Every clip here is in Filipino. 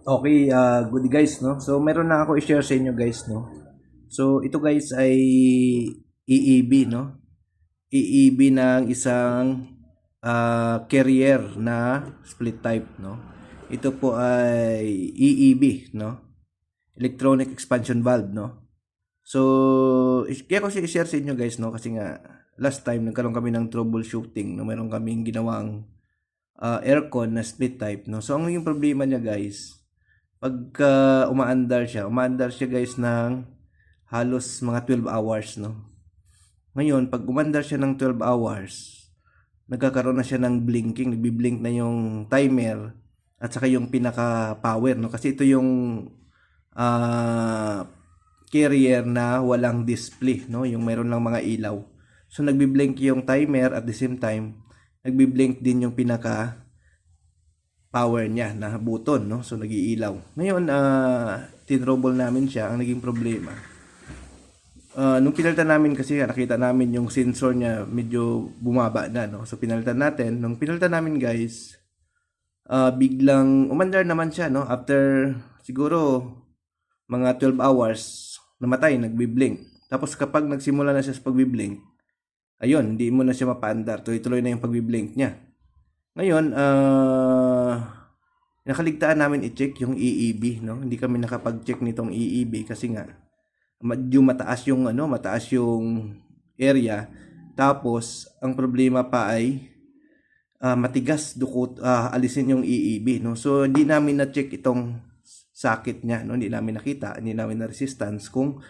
Okay, uh, good guys, no? So, meron na ako i-share sa inyo guys, no? So, ito guys ay EEB, no? EEB ng isang uh, carrier na split type, no? Ito po ay EEB, no? Electronic Expansion Valve, no? So, kaya ko siya i-share sa inyo guys, no? Kasi nga, last time nagkaroon kami ng troubleshooting, no? Meron kaming ginawang uh, aircon na split type, no? So, ang yung problema niya guys, pagka umaandar siya, umaandar siya guys ng halos mga 12 hours, no? Ngayon, pag umandar siya ng 12 hours, nagkakaroon na siya ng blinking, nagbi-blink na yung timer at saka yung pinaka-power, no? Kasi ito yung ah, carrier na walang display, no? Yung meron lang mga ilaw. So, nagbi-blink yung timer at the same time, nagbi-blink din yung pinaka power niya na button, no? So, nag-iilaw. Ngayon, ah tinrouble namin siya. Ang naging problema, Ah, nung pinalitan namin kasi nga, nakita namin yung sensor niya medyo bumaba na, no? So, pinalitan natin. Nung pinalitan namin, guys, ah biglang umandar naman siya, no? After, siguro, mga 12 hours, namatay, nagbi-blink. Tapos, kapag nagsimula na siya sa pagbi-blink, ayun, hindi mo na siya mapaandar. Tuloy-tuloy na yung pagbi-blink niya. Ngayon, ah nakaligtaan namin i-check yung EEB, no? Hindi kami nakapag-check nitong EEB kasi nga medyo mataas yung ano, mataas yung area. Tapos ang problema pa ay ah, matigas dukot ah, alisin yung EEB, no? So hindi namin na-check itong sakit niya, no? Hindi namin nakita, hindi namin na resistance kung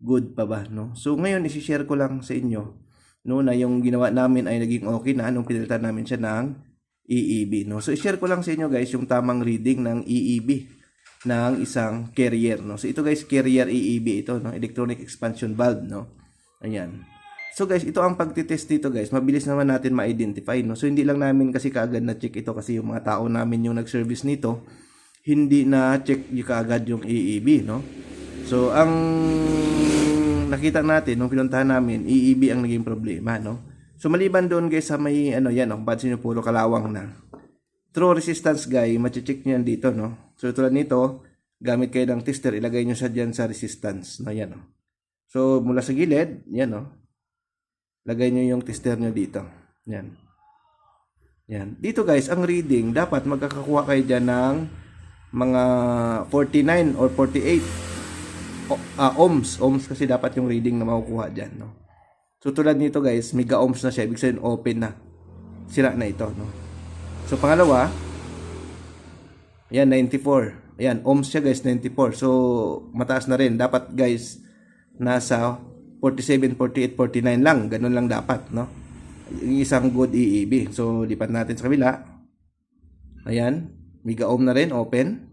good pa ba, no? So ngayon i-share ko lang sa inyo no na yung ginawa namin ay naging okay na nung pinalitan namin siya ng EEB no? So i-share ko lang sa inyo guys yung tamang reading ng EEB ng isang carrier no? So ito guys carrier EEB ito no? Electronic expansion valve no? Ayan. So guys ito ang pagtitest dito guys. Mabilis naman natin ma-identify no? So hindi lang namin kasi kaagad na check ito kasi yung mga tao namin yung nag-service nito hindi na check yung kaagad yung EEB no? So ang nakita natin nung pinuntahan namin, EEB ang naging problema, no? So maliban doon guys sa may ano yan, no, pansin nyo puro kalawang na. True resistance guy, mache-check nyo dito, no? So tulad nito, gamit kayo ng tester, ilagay nyo siya dyan sa resistance, no? Yan, no? So mula sa gilid, yan, no? Lagay nyo yung tester nyo dito. Yan. Yan. Dito guys, ang reading, dapat magkakakuha kayo dyan ng mga 49 or 48 o- ah, ohms. Ohms kasi dapat yung reading na makukuha dyan, no? So, tulad nito guys, mega ohms na siya. Ibig sabihin, open na. Sira na ito, no? So, pangalawa, ayan, 94. Ayan, ohms siya guys, 94. So, mataas na rin. Dapat guys, nasa 47, 48, 49 lang. Ganun lang dapat, no? Yung isang good EEB. So, lipat natin sa kabila. Ayan, mega ohm na rin, open.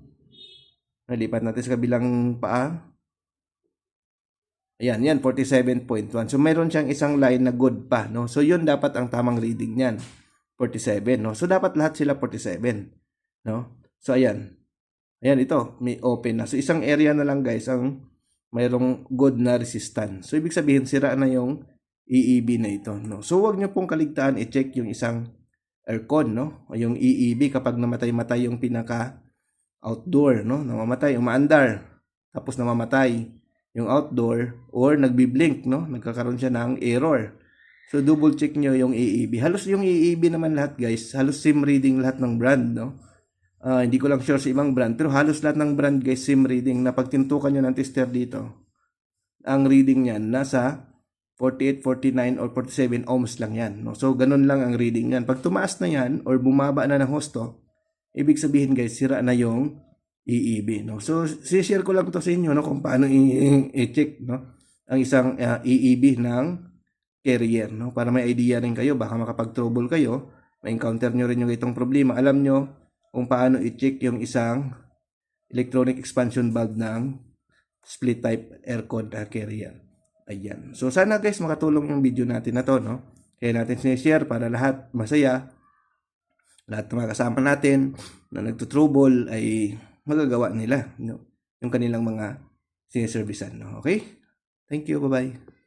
Nalipat natin sa kabilang paa. Ayan, yan, 47.1. So, meron siyang isang line na good pa, no? So, yun dapat ang tamang reading niyan. 47, no? So, dapat lahat sila 47, no? So, ayan. Ayan, ito, may open na. So, isang area na lang, guys, ang mayroong good na resistance. So, ibig sabihin, sira na yung EEB na ito, no? So, huwag nyo pong kaligtaan i-check yung isang aircon, no? O yung EEB kapag namatay-matay yung pinaka outdoor, no? Namamatay, umaandar, tapos namamatay yung outdoor or nagbi-blink, no? Nagkakaroon siya ng error. So, double check nyo yung EEB. Halos yung EEB naman lahat, guys. Halos same reading lahat ng brand, no? Ah, hindi ko lang sure sa ibang brand. Pero halos lahat ng brand, guys, same reading. Na pag tintukan nyo ng tester dito, ang reading niyan, nasa 48, 49, or 47 ohms lang yan. No? So, ganun lang ang reading niyan. Pag tumaas na yan, or bumaba na ng husto, ibig sabihin, guys, sira na yung EEB, no? So, share ko lang to sa inyo, no, kung paano i-check, no, ang isang uh, EEB ng carrier, no, para may idea rin kayo, baka makapag-trouble kayo, ma-encounter nyo rin yung itong problema, alam nyo kung paano i-check yung isang electronic expansion valve ng split type aircon uh, carrier. Ayan. So, sana guys, makatulong yung video natin na to, no? Kaya natin sinishare para lahat masaya, lahat ng mga kasama natin na nagtutrouble ay magagawa nila no? yung kanilang mga siniservisan. No? Okay? Thank you. Bye-bye.